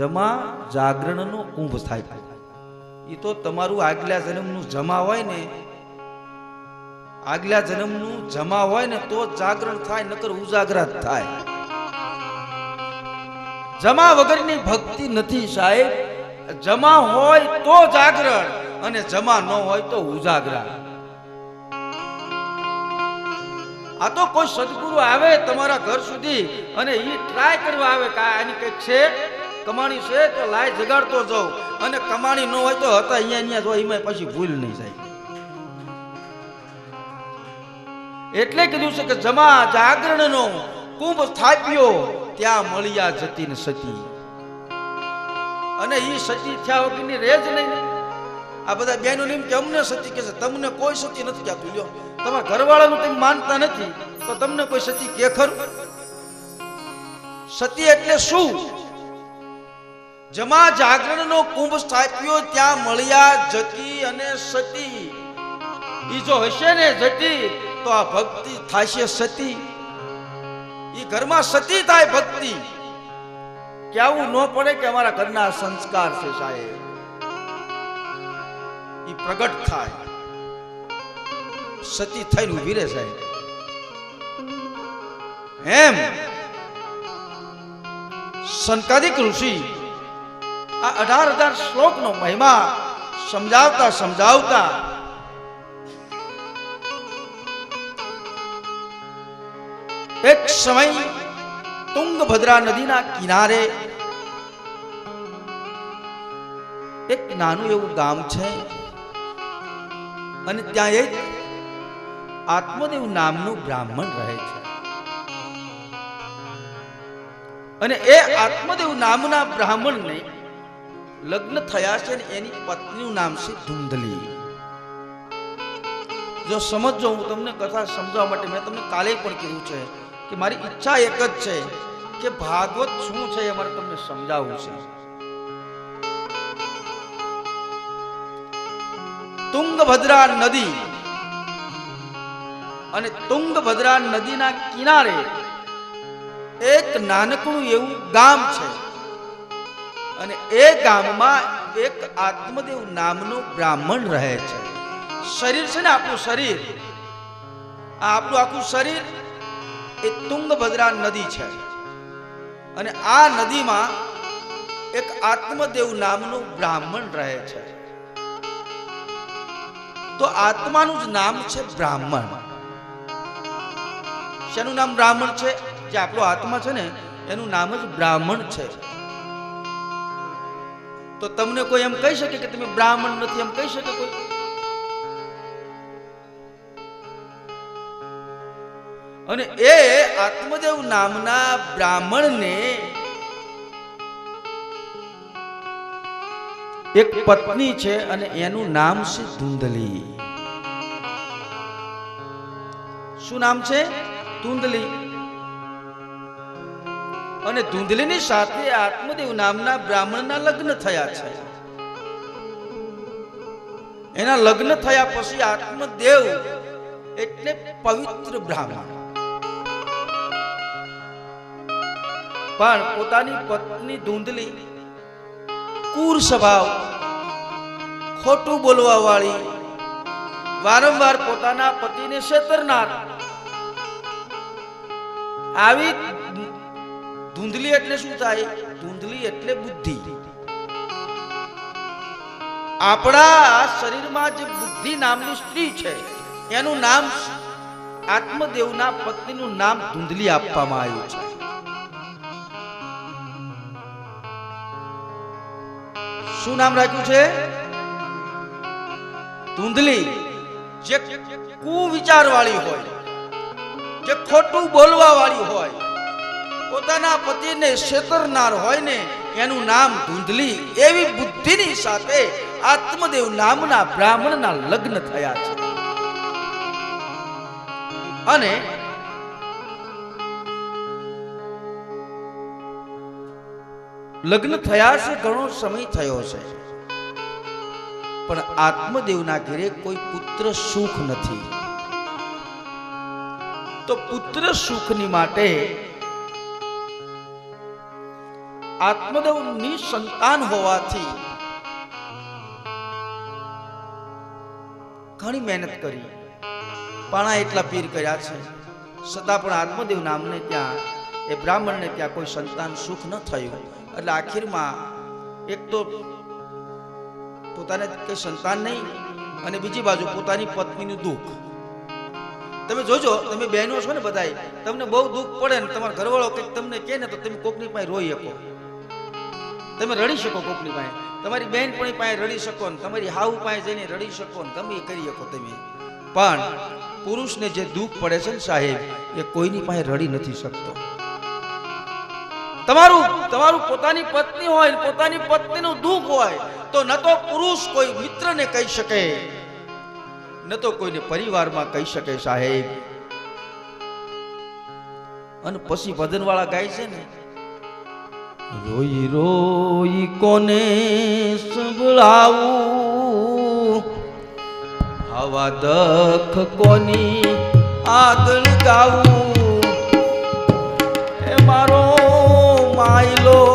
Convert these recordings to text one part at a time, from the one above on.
જમા જાગરણનો કુંભ થાય. એ તો તમારું આગલા જન્મનું જમા હોય ને આગલા જન્મનું જમા હોય ને તો જાગરણ થાય, નકર ઉજાગરા થાય. જમા વગરની ભક્તિ નથી સાહેબ. જમા હોય તો જાગરણ અને જમા ન હોય તો ઉજાગરા. આ તો કોઈ સદગુરુ આવે તમારા ઘર સુધી અને એ ટ્રાય કરવા આવે કે આની કંઈક છે? કમાણી છે તો લાય જગાડતો જાઉં. અને કમાણી ન હોય તો હતા અહીંયા અહીંયા જો એમાં પછી ભૂલ નહીં જાય એટલે કીધું છે કે જમા જાગરણનો કુંભ સ્થાપ્યો, ત્યાં મળ્યા જતી ને સતી. અને ઈ સતી થયા વગરની રહે જ નહીં આ બધા બેનો નિમ કે, અમને સતી કે છે, તમને કોઈ સતી નથી કહેતું લ્યો. તમારા ઘરવાળાનું તમે માનતા નથી, તો તમને કોઈ સતી કે ખરું? સતી એટલે શું? જમા જાગરણનો કુંભ સ્થાપ્યો, ત્યાં મળ્યા જતી અને સતી. ઈ જો હશે ને જતી, તો આ ભક્તિ થાશે સતી. ઈ ઘરમાં સતી થાય ભક્તિ. કેવું ન પડે કે અમારા ઘરના સંસ્કાર છે સાહેબ. ઈ પ્રગટ થાય. સતી થઈને ઊભી રહે સાહેબ. એમ. સંકાદિક ઋષિ આ અઢાર હજાર શ્લોકનો મહિમા સમજાવતા સમજાવતા એક સમય તુંગભદ્રા નદીના કિનારે એક નાનું એવું ગામ છે અને ત્યાં એક આત્મદેવ નામનું બ્રાહ્મણ રહે છે. અને એ આત્મદેવ નામના બ્રાહ્મણને લગ્ન થયા છે ને એની પત્નીનું નામ છે ધુંધલી. જો સમજો હું તમને કથા સમજાવવા માટે, મેં તમને કાલે પણ કીધું છે કે મારી ઈચ્છા એક જ છે કે ભાગવત શું છે એ મારે તમને સમજાવવું છે. તુંગભદ્રા નદી અને તુંગભદ્રા નદીના કિનારે એક નાનકડું એવું ગામ છે. અને એ ગામમાં એક આત્મદેવ નામનો બ્રાહ્મણ રહે છે. શરીર છે ને આપણું શરીર. આ આપણું આખું શરીર એ તુંગભદ્રા નદી છે. અને આ નદીમાં એક આત્મદેવ નામનું બ્રાહ્મણ રહે છે. તો આત્માનું જ નામ છે બ્રાહ્મણ. શેનું નામ બ્રાહ્મણ છે? જે આપણો આત્મા છે ને, એનું નામ જ બ્રાહ્મણ છે. તો તમને કોઈ એમ કહી શકે કે તમે બ્રાહ્મણ નથી, એમ કહી શકે કોઈ? અને એ આત્મદેવ નામના બ્રાહ્મણને એક પત્ની છે અને એનું નામ છે ધુંધલી. શું નામ છે? ધુંધલી. અને ધૂંધલીની સાથે આત્મદેવ નામના બ્રાહ્મણના લગ્ન થયા છે. એના લગ્ન થયા પછી આત્મદેવ એટલે પવિત્ર બ્રાહ્મણ. પણ પોતાની પત્ની ધૂંધલી કુર સ્વભાવ, ખોટું બોલવા વાળી, વારંવાર પોતાના પતિને છેતરનાર આવી ધૂંધલી એટલે શું થાય? ધૂંધલી એટલે બુદ્ધિ. આપણા શરીરમાં જે બુદ્ધિ નામની સ્ત્રી છે, એનું નામ આત્મદેવના પત્નીનું નામ ધૂંધલી આપવામાં આવ્યું છે. શું નામ રાખ્યું છે? ધૂંધલી. જે કુવિચાર વાળી હોય, જે ખોટું બોલવા વાળી હોય પોતાના પતિને છેતરનાર હોય ને, એનું નામ ધૂંધલી એવી બુદ્ધિની સાથે આત્મદેવ નામના બ્રાહ્મણના લગ્ન થયા છે. અને લગ્ન થયા છે, ઘણો સમય થયો છે. પણ આત્મદેવના ઘેરે કોઈ પુત્ર સુખ નથી. તો પુત્ર સુખની માટે આત્મદેવની સંતાન હોવાથી ઘણી મહેનત કરી, પાણા એટલા પીર કર્યા છે. છતાં પણ આત્મદેવ નામને ત્યાં, એ બ્રાહ્મણને ત્યાં કોઈ સંતાન સુખ ન થયું. એટલે આખીરમાં એક તો પોતાને કઈ સંતાન નહીં, અને બીજી બાજુ પોતાની પત્નીનું દુઃખ. તમે જોજો, તમે બહેનો છો ને બધાય, તમને બહુ દુઃખ પડે ને તમારા ઘરવાળો કંઈક તમને કહે ને તો તમે કોકની પાસે રોઈ શકો. તમે રડી શકો કોકની પાસે. તમારી બહેનપણી પાસે રડી શકો ને તમારી હાવ પાસે જઈને રડી શકો ને ગમે કરી શકો તમે. પણ પુરુષને જે દુઃખ પડે છે ને સાહેબ, એ કોઈની પાસે રડી નથી શકતો. તમારું તમારું પોતાની પત્ની હોય પોતાની પત્નીનું દુઃખ હોય, તો ન તો પુરુષ કોઈ મિત્રને કહી શકે. ન તો કોઈને પરિવારમાં કહી શકે સાહેબ. અને પછી ભજનવાળા ગાય છે ને રોઈ રોઈ કોને સંભળાવું? હવા દખ કોની આગળ ગાવું એ મારો માયલો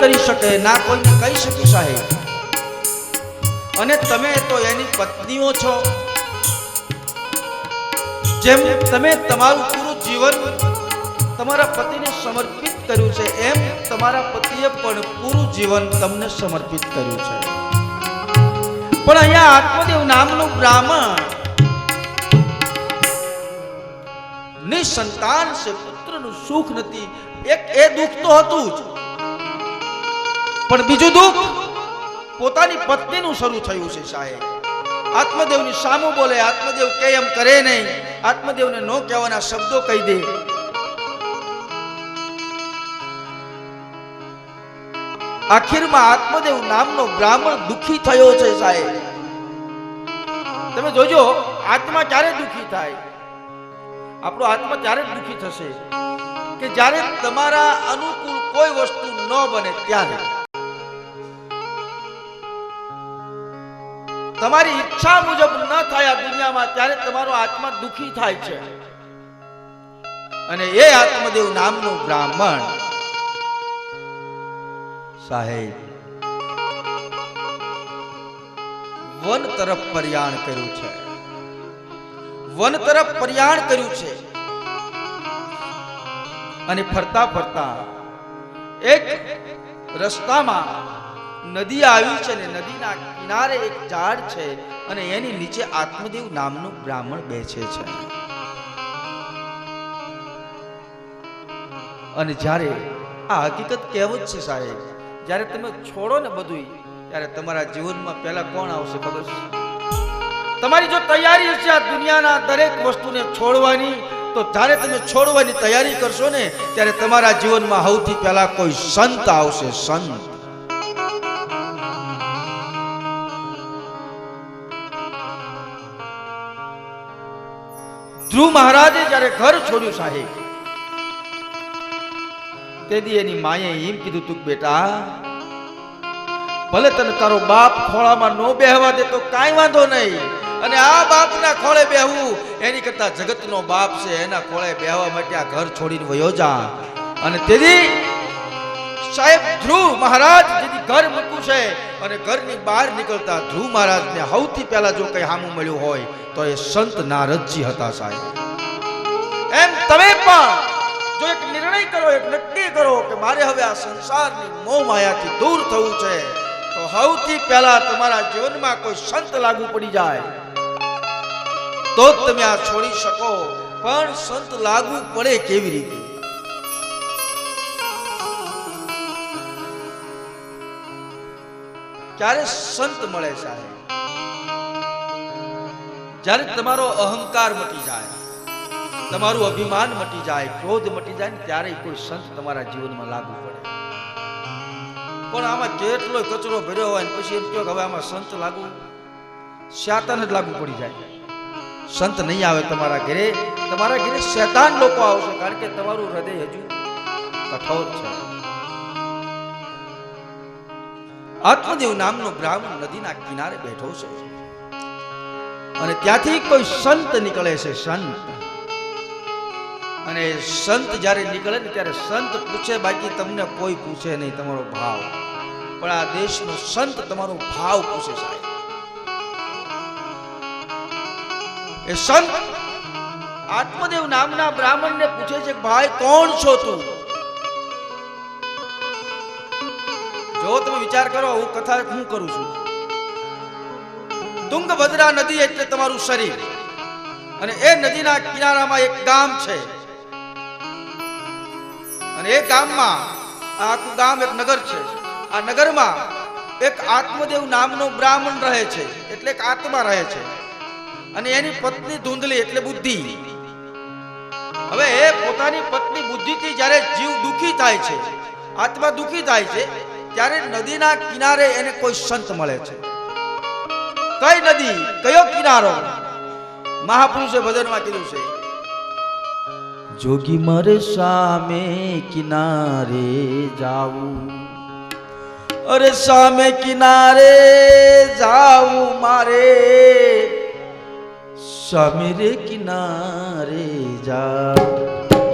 કરી શકે ના કોઈને કહી શકી સાહેબ. અને તમે તો એની પત્નીઓ છો. જેમ તમે તમારું પૂરું જીવન તમારા પતિને સમર્પિત કર્યું છે, એમ તમારા પતિએ પણ પૂરું જીવન તમને સમર્પિત કર્યું છે. પણ અહીંયા આત્મદેવ નામનું બ્રાહ્મણ નિસંતાન છે, પુત્રનું સુખ નથી. એક એ દુઃખ તો હતું જ. પણ બીજું દુઃખ પોતાની પત્નીનું શરૂ થયું છે સાહેબ. આત્મદેવની સામું બોલે, આત્મદેવ કે એમ કરે નહીં. આત્મદેવને નો કહેવાના શબ્દો કહી દે. આખીરમાં આત્મદેવ નામનો બ્રાહ્મણ દુઃખી થયો છે સાહેબ. તમે જોજો, આત્મા ક્યારે દુઃખી થાય? આપણો આત્મા ત્યારે જ દુઃખી થશે કે જ્યારે તમારા અનુકૂળ કોઈ વસ્તુ ન બને ત્યારે. તમારી ઈચ્છા મુજબ ન થાય આ દુનિયામાં, ત્યારે તમારો આત્મા દુઃખી થાય છે. અને એ આત્મદેવ નામનું બ્રાહ્મણ સાહેબ, વન તરફ પ્રયાણ કર્યું છે. વન તરફ પ્રયાણ કર્યું છે. અને ફરતા ફરતા એક રસ્તામાં નદી આવી છે ને નદીના કિનારે એક ઝાડ છે અને એની નીચે આત્મદેવ નામનું બ્રાહ્મણ બેસે છે. અને જ્યારે આ હકીકત કહેવું જ છે સાહેબ, જ્યારે તમે છોડો ને બધું ત્યારે તમારા જીવનમાં પહેલા કોણ આવશે ખબર છે? તમારી જો તૈયારી હશે આ દુનિયાના દરેક વસ્તુને છોડવાની, તો જ્યારે તમે છોડવાની તૈયારી કરશો ને, ત્યારે તમારા જીવનમાં સૌથી પહેલા કોઈ સંત આવશે, સંત. ધ્રુવ મહારાજે જ્યારે ઘર છોડ્યું સાહેબ, તેથી એની માએ એમ કીધું તું બેટા, ભલે તને તારો બાપ ખોળામાં ન બેહવા દે તો કાંઈ વાંધો નહીં, અને આ બાપના ખોળે બેહવું, એની કરતા જગતનો બાપ છે, એના ખોળે બેહવા માટે આ ઘર છોડીને વયો જા. અને તેથી સાહેબ, ધ્રુવ મહારાજ જેની ઘર મૂક્યું છે, અને ઘરની બહાર નીકળતા ધ્રુવ મહારાજને સૌથી પહેલા જો કઈ હામું મળ્યું હોય તો એ સંત નારદજી હતા સાહેબ. એમ તમે પણ જો એક નિર્ણય કરો, એક નક્કી કરો કે મારે હવે આ સંસારની મોહ માયાથી દૂર થવું છે, તો સૌથી પહેલા તમારા જીવનમાં કોઈ સંત લાગુ પડી જાય. તો તમે આ છોડી શકો, પણ સંત લાગુ પડે કેવી રીતે? ક્યારે સંત મળે સાહેબ? જ્યારે તમારો અહંકાર મટી જાય, તમારું અભિમાન મટી જાય, ક્રોધ મટી જાય ને ત્યારે કોઈ સંત તમારા જીવનમાં લાગુ પડે. પણ આમાં કેટલો કચરો ભર્યો હોય ને પછી એમ કહો હવે આમાં સંત લાગુ? શેતાન જ લાગુ પડી જાય. સંત નહીં આવે તમારા ઘરે તમારા ઘરે શેતાન લોકો આવશે કારણ કે તમારું હૃદય હજુ કઠોર છે. આત્મદેવ નામનો બ્રાહ્મણ નદીના કિનારે બેઠો છે. અને ત્યાંથી કોઈ સંત નીકળે છે, સંત. અને સંત જ્યારે નીકળે ને ત્યારે સંત પૂછે, બાકી તમને કોઈ પૂછે નહીં, તમારો ભાવ. પણ આ દેશનો સંત તમારો ભાવ પૂછે સાહેબ. એ સંત આત્મદેવ નામના બ્રાહ્મણને પૂછે છે, ભાઈ, કોણ છો તું? જો તમે વિચાર કરો, હું કથા હું કરું છું? તુંગભદ્રા નદી એટલે તમારું શરીર. અને એ નદીના કિનારામાં એક ગામ છે. અને એ ગામમાં આ આખું ગામ એક નગર છે. આ નગરમાં એક આત્મદેવ નામનો બ્રાહ્મણ રહે છે. એટલે એક આત્મા રહે છે. અને એની પત્ની ધૂંધલી એટલે બુદ્ધિ. હવે એ પોતાની પત્ની બુદ્ધિથી જ્યારે જીવ દુખી થાય છે, આત્મા દુખી થાય છે, ત્યારે નદીના કિનારે એને કોઈ સંત મળે છે. કઈ નદી, કયો કિનારો? મહાપુરુષે ભજનમાં કીધું છે, જોગી મારે સામે કિનારે જાવું અરે સામે કિનારે જાવું મારે. સામે રે કિનારે જાવું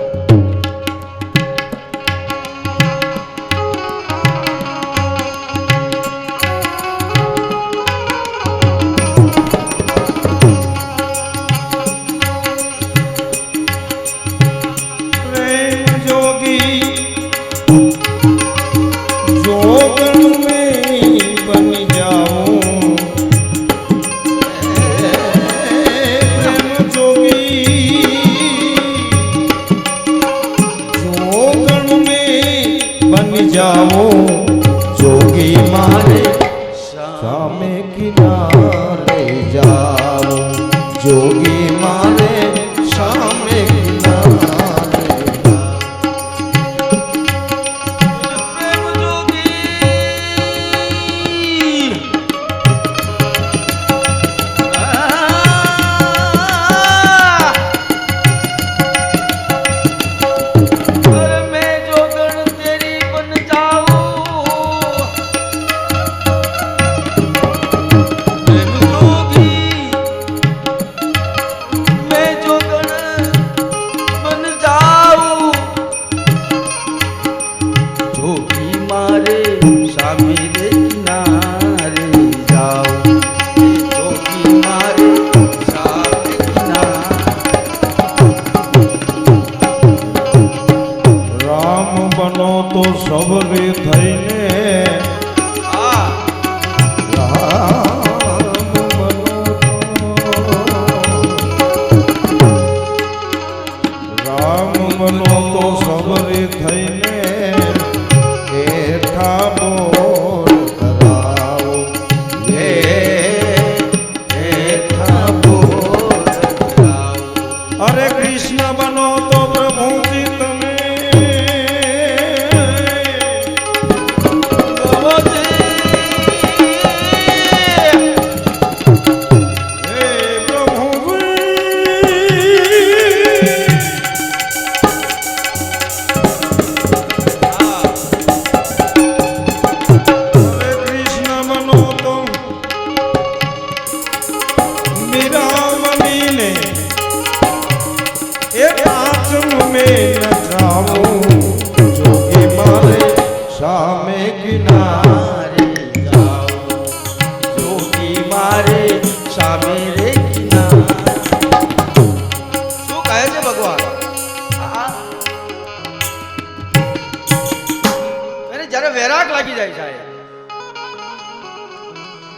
એને જ્યારે વેરાગ લાગી જાય સાહેબ.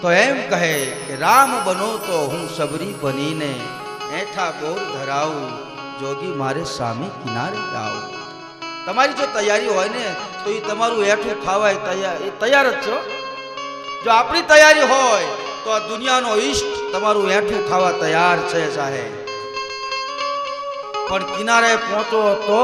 તો એમ કહે કે, રામ બનો તો હું સબરી બનીને એઠા ગોર ધરાવું, જોગી મારે સામે કિનારે આવો તમારી જો તૈયારી હોય ને, તો એ તમારું એઠું ખાવાય તૈયાર, એ તૈયાર જ છો. જો આપણી તૈયારી હોય, તો આ દુનિયાનો ઈષ્ટ તમારું એઠું ખાવા તૈયાર છે સાહેબ. પણ કિનારે પહોંચો તો